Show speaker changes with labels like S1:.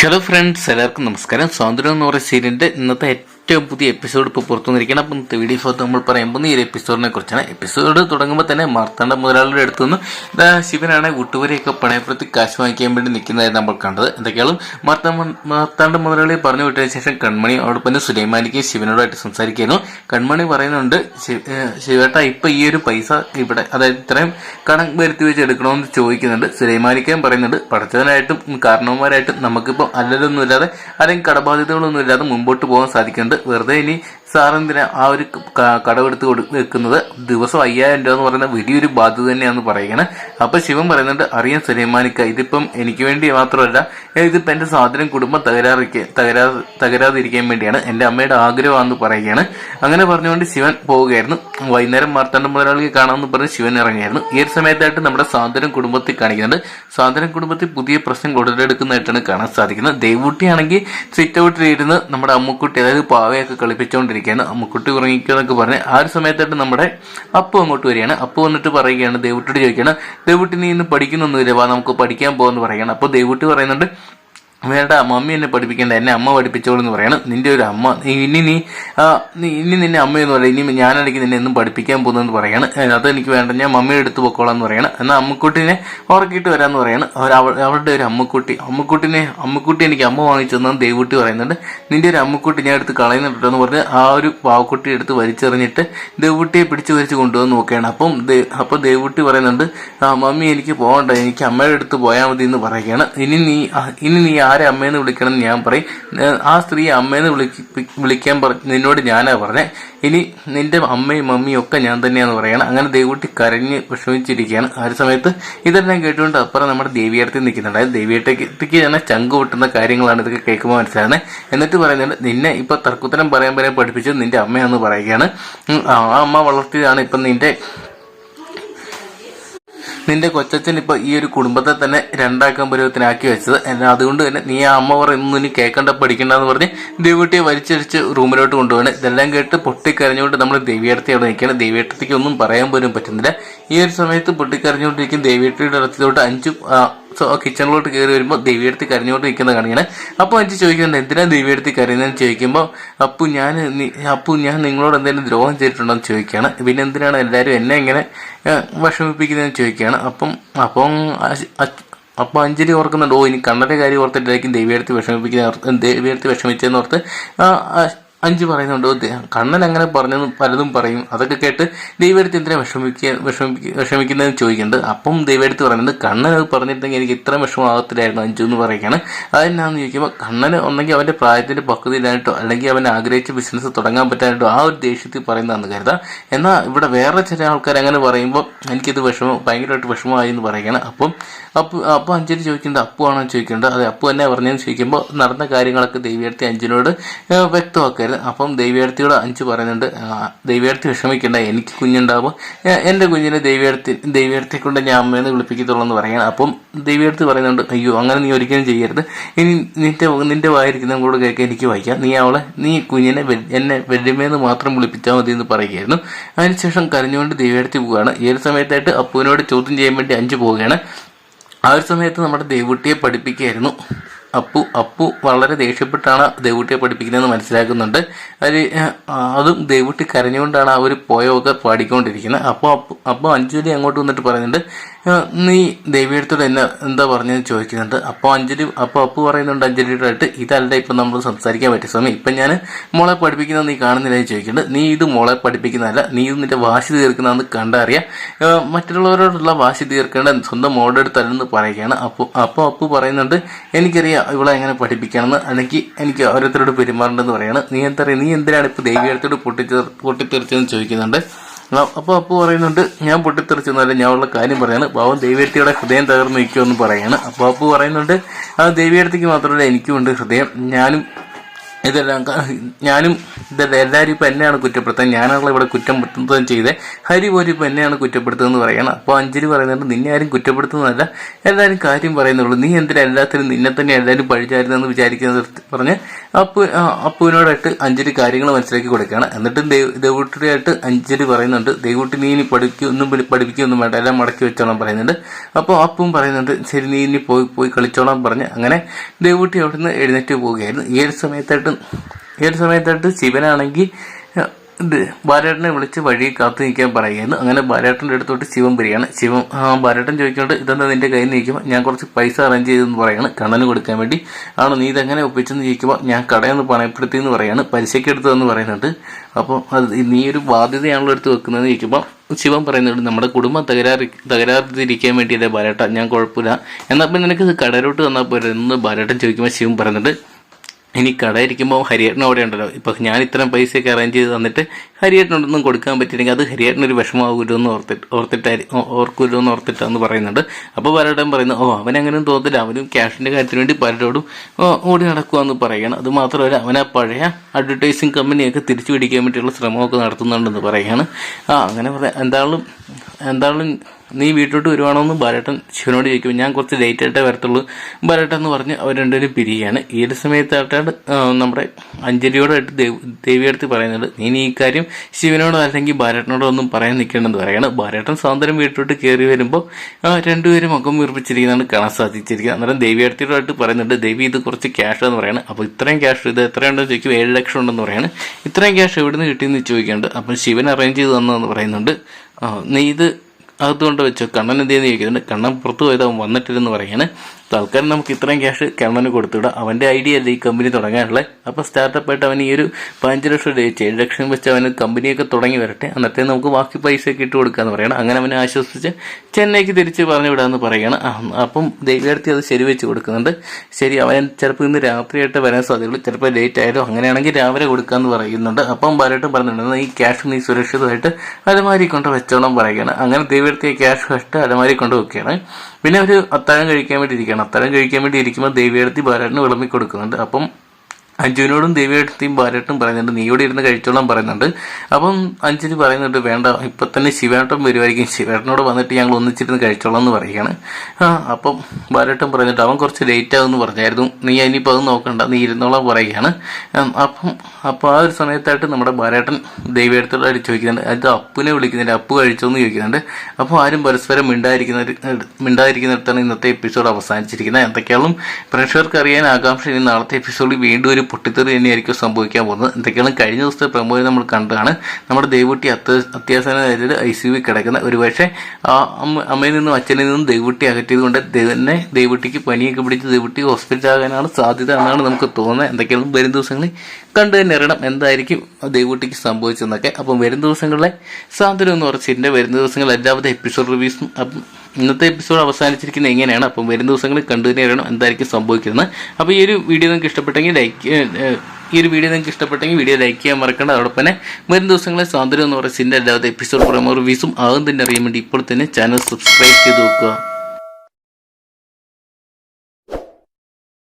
S1: Hello friends എല്ലാവർക്കും നമസ്കാരം. സ്വാതന്ത്ര്യം എന്ന് പറയുന്ന സീരിയലിന്റെ ഇന്നത്തെ ഏറ്റവും പുതിയ എപ്പിസോഡ് ഇപ്പോൾ പുറത്തു വന്നിരിക്കണം അപ്പം ഇന്നത്തെ വീഡിയോ ഭാഗത്ത് നമ്മൾ പറയുമ്പോൾ ഈ ഒരു എപ്പിസോഡിനെ കുറിച്ചാണ്. എപ്പിസോഡ് തുടങ്ങുമ്പോൾ തന്നെ മാർത്താണ്ഡ മുതലാളിയുടെ അടുത്തു നിന്ന് ദാ ശിവനാണ് വീട്ടുവരെയൊക്കെ പണയപ്പെടുത്തി കാശ് വാങ്ങിക്കാൻ വേണ്ടി നിൽക്കുന്നതായി നമ്മൾ കണ്ടത്. എന്തൊക്കെയാളും മാർത്താ മാർത്താണ്ഡ മുതലാളിയെ പറഞ്ഞു വിട്ടതിന് ശേഷം കൺമണി അവിടെ പിന്നെ സുലൈമാനിക്ക് ശിവനോടായിട്ട് സംസാരിക്കുന്നു കൺമണി പറയുന്നുണ്ട് ശിവേട്ട ഇപ്പം ഈ ഒരു പൈസ ഇവിടെ അതായത് ഇത്രയും കണക്ക് വരുത്തി വെച്ച് എടുക്കണമെന്ന് ചോദിക്കുന്നുണ്ട്. സുലൈമാനിക്കാൻ പറയുന്നുണ്ട് പഠിച്ചവനായിട്ടും കാരണവന്മാരായിട്ടും നമുക്കിപ്പോൾ അല്ലതൊന്നുമില്ലാതെ ആരെയും കടബാധ്യതകളൊന്നും ഇല്ലാതെ മുമ്പോട്ട് പോകാൻ സാധിക്കുന്നുണ്ട്. വെറുതെ ഇനി സാറെന്തിനാ ആ ഒരു കടമെടുത്ത് കൊടു വെക്കുന്നത്? ദിവസം അയ്യായിരം രൂപ എന്ന് പറയുന്ന വലിയൊരു ബാധ്യത തന്നെയാണെന്ന് പറയുകയാണ്. അപ്പൊ ശിവൻ പറയുന്നുണ്ട് അറിയാൻ സുലൈമാനിക്ക ഇതിപ്പം എനിക്ക് വേണ്ടി മാത്രമല്ല ഇതിപ്പോ എന്റെ സാധനം കുടുംബം തകരാറിക്കാൻ തകരാ തകരാതിരിക്കാൻ വേണ്ടിയാണ് എന്റെ അമ്മയുടെ ആഗ്രഹമാണെന്ന് പറയുകയാണ്. അങ്ങനെ പറഞ്ഞുകൊണ്ട് ശിവൻ പോവുകയായിരുന്നു. വൈകുന്നേരം മാർത്താണ്ഡ മുതലാളിയെ കാണാമെന്ന് പറഞ്ഞ് ശിവൻ ഇറങ്ങിയായിരുന്നു ഈ ഒരു സമയത്തായിട്ട് നമ്മുടെ സാന്ത്വനം കുടുംബത്തിൽ കാണിക്കുന്നുണ്ട്. സാന്ത്വനം കുടുംബത്തിൽ പുതിയ പ്രശ്നം കൊടുത്തെടുക്കുന്നതായിട്ടാണ് കാണാൻ സാധിക്കുന്നത്. ദേവൂട്ടിയാണെങ്കിൽ സിറ്റ് ഔട്ടിലിരുന്ന് നമ്മുടെ അമ്മുക്കുട്ടി അതായത് പാവയൊക്കെ കളിപ്പിച്ചുകൊണ്ടിരിക്കുകയാണ് അമ്മുക്കുട്ടി ഉറങ്ങിക്കുന്നൊക്കെ പറഞ്ഞ് ആ ഒരു സമയത്തായിട്ട് നമ്മുടെ അപ്പു അങ്ങോട്ട് വരികയാണ്. അപ്പു വന്നിട്ട് പറയുകയാണ് ദേവുട്ടിയോട് ചോദിക്കുകയാണ് ദേവുട്ടി നീ ഇന്ന് പഠിക്കുന്നൊന്നുമില്ല വാ നമുക്ക് പഠിക്കാൻ പോകുമെന്ന് പറയുകയാണ് അപ്പോൾ ദേവുട്ടി പറയുന്നുണ്ട് വേണ്ട മമ്മി എന്നെ പഠിപ്പിക്കേണ്ട എന്നെ അമ്മ പഠിപ്പിച്ചോളൂ എന്ന് പറയണം. നിന്റെ ഒരു അമ്മ ഇനി നീ ഇനി നിന്നെ അമ്മയെന്ന് പറയാം ഇനി ഞാനാണെങ്കിൽ നിന്നെ എന്നും പഠിപ്പിക്കാൻ പോകുന്നെന്ന് പറയാണ്. ഏ, അത് എനിക്ക് വേണ്ട ഞാൻ മമ്മിയുടെ അടുത്ത് പൊക്കോളാം എന്ന് പറയണം. എന്നാൽ അമ്മക്കുട്ടിനെ ഉറക്കിയിട്ട് വരാമെന്ന് പറയാണ്. അവർ അവളുടെ ഒരു അമ്മക്കുട്ടി. അമ്മക്കുട്ടിനെ അമ്മക്കുട്ടി എനിക്ക് അമ്മ വാങ്ങിച്ചെന്ന് ദേവുട്ടി പറയുന്നുണ്ട്. നിന്റെ ഒരു അമ്മക്കുട്ടി ഞാൻ എടുത്ത് കളയുന്നുണ്ടോ എന്ന് പറഞ്ഞ് ആ ഒരു പാവക്കുട്ടി എടുത്ത് വലിച്ചെറിഞ്ഞിട്ട് ദേവുട്ടിയെ പിടിച്ചു വലിച്ച് കൊണ്ടുവന്ന് നോക്കുകയാണ്. അപ്പം അപ്പോൾ അപ്പൊ ദേവൂട്ടി പറയുന്നുണ്ട് ആ മമ്മി എനിക്ക് പോകണ്ട എനിക്ക് അമ്മയുടെ അടുത്ത് പോയാൽ മതി എന്ന് പറയുകയാണ്. ഇനി നീ ഇനി നീ ആരെ അമ്മയെന്ന് വിളിക്കണം എന്ന് ഞാൻ പറയും. ആ സ്ത്രീ അമ്മയെന്ന് വിളിക്ക് വിളിക്കാൻ നിന്നോട് ഞാനാ പറഞ്ഞേ. ഇനി നിന്റെ അമ്മയും മമ്മിയും ഒക്കെ ഞാൻ തന്നെയാന്ന് പറയണം. അങ്ങനെ ദേവൂട്ടി കരഞ്ഞ് വിഷമിച്ചിരിക്കുകയാണ്. ആ ഒരു സമയത്ത് ഇതെല്ലാം കേട്ടുകൊണ്ട് അപ്പുറം നമ്മുടെ ദേവിയേട്ടത്തിൽ നിൽക്കുന്നുണ്ട്. അതായത് ദേവിയട്ടയ്ക്ക് തന്നെ ചങ്ക് പൊട്ടുന്ന കാര്യങ്ങളാണ് ഇതൊക്കെ കേൾക്കുമ്പോൾ മനസ്സിലാകുന്നത്. എന്നിട്ട് പറയുന്നുണ്ട് നിന്നെ ഇപ്പൊ തർക്കുത്തരം പറയാൻ പറയാൻ പഠിപ്പിച്ചത് നിന്റെ അമ്മയാന്ന് പറയുകയാണ്. ആ അമ്മ വളർത്തിയതാണ് ഇപ്പൊ നിന്റെ നിന്റെ കൊച്ചച്ഛൻ ഇപ്പൊ ഈ ഒരു കുടുംബത്തെ തന്നെ രണ്ടാക്കാൻ പരുവത്തിനാക്കി വെച്ചത്. എന്നാ അതുകൊണ്ട് തന്നെ നീ ആ അമ്മ പറയുന്നു ഇനി കേൾക്കണ്ട പഠിക്കണ്ടെന്ന് പറഞ്ഞ് ദേവിട്ടിയെ വലിച്ചടിച്ച് റൂമിലോട്ട് കൊണ്ടുപോകണം ഇതെല്ലാം കേട്ട് പൊട്ടിക്കരഞ്ഞുകൊണ്ട് നമ്മൾ ദേവിയടത്തി അവിടെ നിൽക്കുകയാണ്. ദേവിയേട്ടത്തേക്ക് ഒന്നും പറയാൻ പോലും പറ്റുന്നില്ല. ഈ ഒരു സമയത്ത് പൊട്ടിക്കരഞ്ഞുകൊണ്ടിരിക്കും ദേവിയട്ടിയുടെ ഇടത്തിലോട്ട് അഞ്ചും സോ കിച്ചണിലോട്ട് കയറി വരുമ്പോൾ ദേവിയെടുത്ത് കരഞ്ഞോട്ട് നിൽക്കുന്ന കാണിയാണ് അപ്പോൾ അഞ്ച് ചോദിക്കുന്നുണ്ട് എന്തിനാ ദേവിയെടുത്ത് കരയുന്നതെന്ന്? ചോദിക്കുമ്പോൾ അപ്പു ഞാൻ അപ്പു ഞാൻ നിങ്ങളോട് എന്തെങ്കിലും ദ്രോഹം ചെയ്തിട്ടുണ്ടോ? എന്ന് ചോദിക്കുകയാണ്. പിന്നെ എന്തിനാണ് എല്ലാവരും എന്നെ ഇങ്ങനെ വിഷമിപ്പിക്കുന്നതെന്ന്? ചോദിക്കുകയാണ്. അപ്പം അപ്പം അപ്പോൾ അഞ്ജലി ഓർക്കുന്നുണ്ട് ഓ ഇനി കണ്ണന്റെ കാര്യം ഓർത്തിട്ടായിരിക്കും ദേവിയെടുത്ത് വിഷമിപ്പിക്കുന്ന ദേവിയെടുത്ത് വിഷമിച്ചതെന്ന് ഓർത്ത് അഞ്ച് പറയുന്നുണ്ട് കണ്ണൻ അങ്ങനെ പറഞ്ഞു പലതും പറയും. അതൊക്കെ കേട്ട് ദൈവടുത്ത് എന്തിനാ വിഷമിക്കുക വിഷമിക്കുക വിഷമിക്കുന്നതെന്ന് ചോദിക്കുന്നുണ്ട് അപ്പം ദൈവടുത്ത് പറയുന്നത് കണ്ണൻ അത് പറഞ്ഞിട്ടുണ്ടെങ്കിൽ എനിക്ക് ഇത്ര വിഷമമാകത്തില്ലായിരുന്നു അഞ്ചു എന്ന് പറയുകയാണ്. അതെന്നാന്ന് ചോദിക്കുമ്പോൾ കണ്ണന് ഒന്നെങ്കിൽ അവന്റെ പ്രായത്തിന്റെ പക്വതയിലായിട്ടോ അല്ലെങ്കിൽ അവൻ ആഗ്രഹിച്ച ബിസിനസ് തുടങ്ങാൻ പറ്റാനായിട്ടോ ആ ഒരു ദേഷ്യത്തിൽ പറയുന്നതെന്ന് കരുതാം. എന്നാൽ ഇവിടെ വേറെ ചില ആൾക്കാർ അങ്ങനെ പറയുമ്പോൾ എനിക്കിത് വിഷമം ഭയങ്കരമായിട്ട് വിഷമമായി എന്ന് പറയുകയാണ്. അപ്പം അപ്പു അപ്പോൾ അഞ്ചിന് ചോദിക്കേണ്ടത് അപ്പു ആണോ? ചോദിക്കേണ്ടത് അത് അപ്പു തന്നെ പറഞ്ഞതെന്ന് ചോദിക്കുമ്പോൾ നടന്ന കാര്യങ്ങളൊക്കെ ദൈവീയടുത്തി അഞ്ചിനോട് ഏഹ്, വ്യക്തമാക്കരുത് അപ്പം ദൈവീയടുത്തിയോട് അഞ്ച് പറയുന്നുണ്ട് ആ, ദൈവീയടുത്തി വിഷമിക്കേണ്ട എനിക്ക് കുഞ്ഞുണ്ടാവും. എന്റെ കുഞ്ഞിനെ ദൈവീയടുത്തി ദൈവീയടുത്തെ കൊണ്ട് ഞാൻ അമ്മയെന്ന് വിളിപ്പിക്കത്തുള്ളൂ എന്ന് പറയണം അപ്പം ദൈവീയടുത്ത് പറയുന്നുണ്ട് അയ്യോ അങ്ങനെ നീ ഒരിക്കലും ചെയ്യരുത്. ഇനി നിന്റെ നിന്റെ വായിരിക്കുന്ന കൂടെ കേൾക്കാൻ എനിക്ക് വായിക്കാം. നീ അവളെ നീ കുഞ്ഞിനെ എന്നെ വെല്ലുമേന്ന് മാത്രം വിളിപ്പിച്ചാൽ മതി എന്ന് പറയുകയായിരുന്നു. അതിനുശേഷം കരഞ്ഞുകൊണ്ട് ദൈവീയടുത്തി പോവുകയാണ്. ഏത് സമയത്തായിട്ട് അപ്പുവിനോട് ചോദ്യം ചെയ്യാൻ വേണ്ടി അഞ്ച് പോവുകയാണ്. ആ ഒരു സമയത്ത് നമ്മുടെ ദേവുട്ടിയെ പഠിപ്പിക്കുകയായിരുന്നു. അപ്പു അപ്പു വളരെ ദേഷ്യപ്പെട്ടാണ് ദേവുട്ടിയെ പഠിപ്പിക്കുന്നതെന്ന് മനസ്സിലാക്കുന്നുണ്ട്. അതിൽ അതും ദേവൂട്ടി കരഞ്ഞുകൊണ്ടാണ് ആ ഒരു പോയൊക്കെ പാടിക്കൊണ്ടിരിക്കുന്നത്. അപ്പോൾ അപ്പു അപ്പോൾ അഞ്ജലി അങ്ങോട്ട് വന്നിട്ട് പറയുന്നുണ്ട് "ആ, നീ ദേവിയടുത്തോട് എന്നെ എന്താ പറഞ്ഞെന്ന് ചോദിക്കുന്നുണ്ട്. അപ്പോൾ അഞ്ജലി അപ്പോൾ അപ്പു പറയുന്നുണ്ട് അഞ്ജലിയുടെ ആയിട്ട് ഇതല്ല ഇപ്പം നമ്മൾ സംസാരിക്കാൻ പറ്റിയ സമയം. ഇപ്പം ഞാൻ മോളെ പഠിപ്പിക്കുന്നത് നീ കാണുന്നില്ല എന്ന് ചോദിക്കുന്നുണ്ട്. നീ ഇത് മോളെ പഠിപ്പിക്കുന്നതല്ല നീ ഇത് നിന്റെ വാശി തീർക്കുന്നതെന്ന് കണ്ടറിയാം. മറ്റുള്ളവരോടുള്ള വാശി തീർക്കേണ്ട സ്വന്തം മോളുടെ അടുത്തല്ലെന്ന് പറയുകയാണ്. അപ്പോൾ അപ്പോൾ അപ്പു പറയുന്നുണ്ട് എനിക്കറിയാം ഇവളെ എങ്ങനെ പഠിപ്പിക്കണമെന്ന്. അല്ലെങ്കിൽ എനിക്ക് ഓരോരുത്തരോട് പെരുമാറേണ്ടതെന്ന് പറയാണ്. നീ എന്താ നീ എന്തിനാണ് ഇപ്പോൾ ദേവിയടുത്തോട് പൊട്ടിച്ചേർ പൊട്ടിത്തെറിച്ചതെന്ന് ചോദിക്കുന്നുണ്ട്. അപ്പോൾ അപ്പൊ പറയുന്നുണ്ട് ഞാൻ പൊട്ടിത്തെറിച്ചൊന്നുമല്ല ഞാൻ ഉള്ള കാര്യം പറയാണ്. പാവം ദേവിയടുത്തിയുടെ ഹൃദയം തകർന്നു നിൽക്കുമെന്ന് പറയാണ്. അപ്പോൾ അപ്പു പറയുന്നുണ്ട് ആ ദേവിയടത്തേക്ക് മാത്രമല്ല എനിക്കും ഉണ്ട് ഹൃദയം. ഞാനും ഇതെല്ലാം ഞാനും ഇതെല്ലാം എല്ലാവരും ഇപ്പം എന്നെയാണ് കുറ്റപ്പെടുത്തുന്നത്. ഞാനാണല്ലോ ഇവിടെ കുറ്റം പെടുത്തുന്നതും ചെയ്തത് ഹരി പോലും ഇപ്പം എന്നെയാണ് കുറ്റപ്പെടുത്തുന്നതെന്ന് പറയണം. അപ്പോൾ അഞ്ജലി പറയുന്നുണ്ട് നിന്നെ ആരും കുറ്റപ്പെടുത്തുന്നതല്ല. എല്ലാവരും കാര്യം പറയുന്നുള്ളൂ. നീ എന്തിനാ എല്ലാത്തിനും നിന്നെ തന്നെ എല്ലാവരും പഴിച്ചായിരുന്നെന്ന് വിചാരിക്കുന്നത്? പറഞ്ഞ് അപ്പു അപ്പുവിനോടായിട്ട് അഞ്ജലി കാര്യങ്ങൾ മനസ്സിലാക്കി കൊടുക്കുകയാണ്. എന്നിട്ട് ദേവൂട്ടിയായിട്ട് അഞ്ജലി പറയുന്നുണ്ട് ദേവൂട്ടി നീ ഇനി പഠിക്കും ഒന്നും പഠി- പഠിപ്പിക്കൊന്നും വേണ്ട. എല്ലാം മടക്കി വെച്ചോളാം പറയുന്നുണ്ട്. അപ്പോൾ അപ്പും പറയുന്നുണ്ട് ശരി നീ ഇനി പോയി പോയി കളിച്ചോളാം പറഞ്ഞ്. അങ്ങനെ ദേവൂട്ടി അവിടുന്ന് എഴുന്നേറ്റ് പോവുകയായിരുന്നു. ഈ ഒരു സമയത്തായിട്ട് ഒരു സമയത്തായിട്ട് ശിവനാണെങ്കിൽ ബാലേട്ടനെ വിളിച്ച് വഴി കാത്തു നിൽക്കാൻ പറയുന്നു. അങ്ങനെ ബാലേട്ടന്റെ അടുത്തോട്ട് ശിവൻ വരികയാണ്. ശിവൻ ബാലേട്ടൻ ചോദിക്കുന്നുണ്ട് ഇതെന്താ നിന്റെ കയ്യിൽ നിൽക്കുമ്പോൾ ഞാൻ കുറച്ച് പൈസ അറേഞ്ച് ചെയ്തെന്ന് പറയാണ്. കണ്ണന് കൊടുക്കാൻ വേണ്ടി ആണ് നീ ഇതെങ്ങനെ ഒപ്പിച്ചെന്ന് ചോദിക്കുമ്പോൾ ഞാൻ കടയിൽ നിന്ന് പണയപ്പെടുത്തി എന്ന് പറയാണ്. പലിശയ്ക്ക് എടുത്തതെന്ന് പറയുന്നുണ്ട്. അപ്പോൾ അത് നീ ഒരു ബാധ്യതയാണല്ലോ എടുത്ത് വെക്കുന്നതെന്ന് ചോദിക്കുമ്പോൾ ശിവൻ പറയുന്നുണ്ട് നമ്മുടെ കുടുംബം തകരാറി തകരാറിരിക്കാൻ വേണ്ടിയല്ലേ ബാലേട്ട ഞാൻ കുഴപ്പമില്ല. എന്നാൽ പിന്നെ നിനക്ക് കടയിലോട്ട് തന്നാൽ പോരെ? എന്ന് ബാലേട്ടൻ ചോദിക്കുമ്പോൾ ശിവൻ പറയുന്നുണ്ട് ഇനി കട ഇരിക്കുമ്പോൾ ഹരിയേട്ടൻ അവിടെ ഉണ്ടല്ലോ. ഇപ്പൊ ഞാൻ ഇത്രയും പൈസയൊക്കെ അറേഞ്ച് ചെയ്ത് തന്നിട്ട് ഹരിയേട്ടനൊന്നും കൊടുക്കാൻ പറ്റിയില്ലെങ്കിൽ അത് ഹരിയേട്ടനൊരു വിഷമാകുമല്ലോ എന്ന് ഓർത്തിട്ട് ഓർത്തിട്ടായി എന്ന് ഓർത്തിട്ടാന്ന് പറയുന്നുണ്ട്. അപ്പോൾ പലരുടെയും പറയുന്നു ഓ അവൻ അങ്ങനെ തോന്നില്ല അവനും ക്യാഷിന്റെ കാര്യത്തിന് വേണ്ടി പലരോടും ഓടി നടക്കുവാന്ന് പറയണം. അത് മാത്രമല്ല അവൻ ആ പഴയ അഡ്വർടൈസിങ് കമ്പനിയൊക്കെ തിരിച്ചു പിടിക്കാൻ വേണ്ടിയുള്ള ശ്രമമൊക്കെ നടത്തുന്നുണ്ടെന്ന് പറയുകയാണ് ആ അങ്ങനെ പറയാം. എന്താളും എന്തായാലും നീ വീട്ടിലോട്ട് വരുവാണോ എന്ന് ബാലേട്ടൻ ശിവനോട് ചോദിക്കും. ഞാൻ കുറച്ച് ലേറ്റ് ആയിട്ടേ വരത്തുള്ളൂ. ബാലേട്ടൻ എന്ന് പറഞ്ഞ് അവർ രണ്ടുപേരും പിരിയുകയാണ് ഈ ഒരു സമയത്തായിട്ടാണ് നമ്മുടെ അഞ്ജലിയോടായിട്ട് ദേവിയെടുത്ത് പറയുന്നത് നീ ഈ കാര്യം ശിവനോടോ അല്ലെങ്കിൽ ബാലേട്ടനോടോ ഒന്നും പറയാൻ നിൽക്കണമെന്ന് പറയാണ്. ബാലേട്ടൻ സ്വാതന്ത്ര്യം വീട്ടിലോട്ട് കയറി വരുമ്പോൾ രണ്ടുപേരും മുഖം വീർപ്പിച്ചിരിക്കുന്നതാണ് കാണാൻ സാധിച്ചിരിക്കുന്നത്. അന്നേരം ദേവിയെടുത്തിയോടായിട്ട് പറയുന്നുണ്ട് ദേവി ഇത് കുറച്ച് ക്യാഷ് എന്ന് പറയാണ്. അപ്പോൾ ഇത്രയും ക്യാഷ് ഇത് എത്രയുണ്ടെന്ന് ചോദിക്കും. ഏഴ് ലക്ഷം ഉണ്ടെന്ന് പറയാണ്. ഇത്രയും ക്യാഷ് എവിടെ നിന്ന് കിട്ടിയെന്ന് ചോദിക്കുന്നുണ്ട് അപ്പം ശിവൻ അറേഞ്ച് ചെയ്ത് തന്നതെന്ന് പറയുന്നുണ്ട്. നീ ഇത് അകത്തുകൊണ്ട് വെച്ചു കണ്ണൻ എന്ത് ചെയ്യുന്നു ചോദിക്കുന്നുണ്ട് കണ്ണൻ പുറത്തു പോയത് അവൻ വന്നിട്ടില്ലെന്ന് പറയാണ്. തൽക്കാലം നമുക്ക് ഇത്രയും ക്യാഷ് കണ്ണന് കൊടുത്തുവിടാം അവന്റെ ഐഡിയ അല്ലേ ഈ കമ്പനി തുടങ്ങാനുള്ളത് അപ്പോൾ സ്റ്റാർട്ടപ്പായിട്ട് അവൻ ഈ ഒരു പതിനഞ്ച് ലക്ഷം രൂപ ഏഴ് ലക്ഷം വെച്ച് അവന് കമ്പനിയൊക്കെ തുടങ്ങി വരട്ടെ. അന്നത്തെ നമുക്ക് ബാക്കി പൈസയൊക്കെ ഇട്ട് കൊടുക്കാമെന്ന് പറയണം. അങ്ങനെ അവനെ ആശ്വസിച്ച് ചെന്നൈക്ക് തിരിച്ച് പറഞ്ഞു വിടാമെന്ന് പറയുകയാണ് അപ്പം ദൈവത്തി അത് ശരി വെച്ച് കൊടുക്കുന്നുണ്ട്. ശരി അവൻ ചിലപ്പോൾ ഇന്ന് രാത്രിയായിട്ട് വരാൻ സാധ്യതയുള്ളൂ. ചിലപ്പോൾ ലേറ്റ് ആയാലോ അങ്ങനെയാണെങ്കിൽ രാവിലെ കൊടുക്കാമെന്ന് പറയുന്നുണ്ട്. അപ്പം ബാലേട്ടൻ പറഞ്ഞിട്ടുണ്ട് ഈ ക്യാഷ് നീ സുരക്ഷിതമായിട്ട് അലമാരി കൊണ്ട് വെച്ചോണം പറയുകയാണ് അങ്ങനെ ദേവിയടുത്ത് ക്യാഷ് ഫസ്റ്റ് അലമാരി കൊണ്ട് വെക്കുകയാണ്. പിന്നെ അവർ അത്താഴം കഴിക്കാൻ വേണ്ടി ഇരിക്കുകയാണ്. അത്താഴം കഴിക്കാൻ വേണ്ടി ഇരിക്കുമ്പോൾ ദേവിയടുത്ത് ബാലേട്ടന് വിളമ്പി കൊടുക്കുന്നുണ്ട് അപ്പം അഞ്ജുവിനോടും ദേവിയേട്ടത്തെയും ഭാര്യട്ടും പറയുന്നുണ്ട് നീ ഇവിടെ ഇരുന്ന് കഴിച്ചോളാൻ പറയുന്നുണ്ട്. അപ്പം അഞ്ജുന് പറയുന്നുണ്ട് വേണ്ട ഇപ്പൊ തന്നെ ശിവേട്ടൻ വരുമായിരിക്കും ശിവേട്ടനോട് വന്നിട്ട് ഞങ്ങൾ ഒന്നിച്ചിരുന്ന് കഴിച്ചോളാം എന്ന് പറയുകയാണ്. ആ അപ്പം ബാലേട്ടൻ പറയുന്നുണ്ട് അവൻ കുറച്ച് ലേറ്റ് ആകുമെന്ന് പറഞ്ഞായിരുന്നു. നീ ഇനിയിപ്പോൾ അത് നോക്കണ്ട. നീ ഇരുന്നോളാൻ പറയുകയാണ്. അപ്പം അപ്പോൾ ആ ഒരു സമയത്തായിട്ട് നമ്മുടെ ഭാര്യട്ടൻ ദേവിയടുത്തോട് ചോദിക്കുന്നുണ്ട് അത് അപ്പുനെ വിളിക്കുന്നുണ്ട് അപ്പു കഴിച്ചോ എന്ന് ചോദിക്കുന്നുണ്ട്. അപ്പോൾ ആരും പരസ്പരം മിണ്ടായിരിക്കുന്ന മിണ്ടായിരിക്കുന്നിടത്താണ് ഇന്നത്തെ എപ്പിസോഡ് അവസാനിച്ചിരിക്കുന്നത്. എന്തൊക്കെയാളും പ്രേക്ഷകർക്ക് അറിയാൻ ആകാംക്ഷ ഇനി നാളത്തെ എപ്പിസോഡിൽ വീണ്ടും ഒരു പൊട്ടിത്തെറി തന്നെയായിരിക്കും സംഭവിക്കാൻ പോകുന്നത്. എന്തൊക്കെയാണ്? കഴിഞ്ഞ ദിവസത്തെ പ്രമോയിൽ നമ്മൾ കണ്ടതാണ്. നമ്മുടെ ദേവുട്ടി അത്യ അത്യാസന ഐ സി യു കിടക്കുന്ന ഒരുപക്ഷെ അമ്മയിൽ നിന്നും അച്ഛനിൽ നിന്നും ദേവുട്ടി അകറ്റിയത് കൊണ്ട് തന്നെ ദേവുട്ടിക്ക് പനിയൊക്കെ പിടിച്ച് ദേവുട്ടി ഹോസ്പിറ്റൽ ആകാനാണ് സാധ്യത എന്നാണ് നമുക്ക് തോന്നുന്നത്. എന്തൊക്കെയാണ്? വരും ദിവസങ്ങളിൽ കണ്ടു തന്നെ അറിയണം എന്തായിരിക്കും ദേവുട്ടിക്ക് സംഭവിച്ചതെന്നൊക്കെ. അപ്പം വരും ദിവസങ്ങളിലെ സാന്ത്വനം എന്ന് ഉറച്ചിട്ടുണ്ട് വരും ദിവസങ്ങളിൽ എല്ലാവിധ എപ്പിസോഡ് റിവ്യൂസും ഇന്നത്തെ എപ്പിസോഡ് അവസാനിച്ചിരിക്കുന്നത് എങ്ങനെയാണ്? അപ്പം വരും ദിവസങ്ങളിൽ കണ്ടു തന്നെ അറിയണം എന്തായിരിക്കും സംഭവിക്കുന്നത്. അപ്പോൾ ഈ ഒരു വീഡിയോ നിങ്ങൾക്ക് ഇഷ്ടപ്പെട്ടെങ്കിൽ ലൈക്ക് ഈ ഒരു വീഡിയോ നിങ്ങൾക്ക് ഇഷ്ടപ്പെട്ടെങ്കിൽ വീഡിയോ ലൈക്ക് ചെയ്യാൻ മറക്കേണ്ട. അതോടൊപ്പം തന്നെ വരും ദിവസങ്ങളെ സ്വാതന്ത്ര്യം എന്ന് പറയുന്ന സിന്റെ അല്ലാതെ എപ്പിസോഡ് പ്രമോ റിവ്യൂസും ആകും തന്നെ അറിയാൻ വേണ്ടി ഇപ്പോൾ തന്നെ ചാനൽ സബ്സ്ക്രൈബ് ചെയ്ത് നോക്കുക.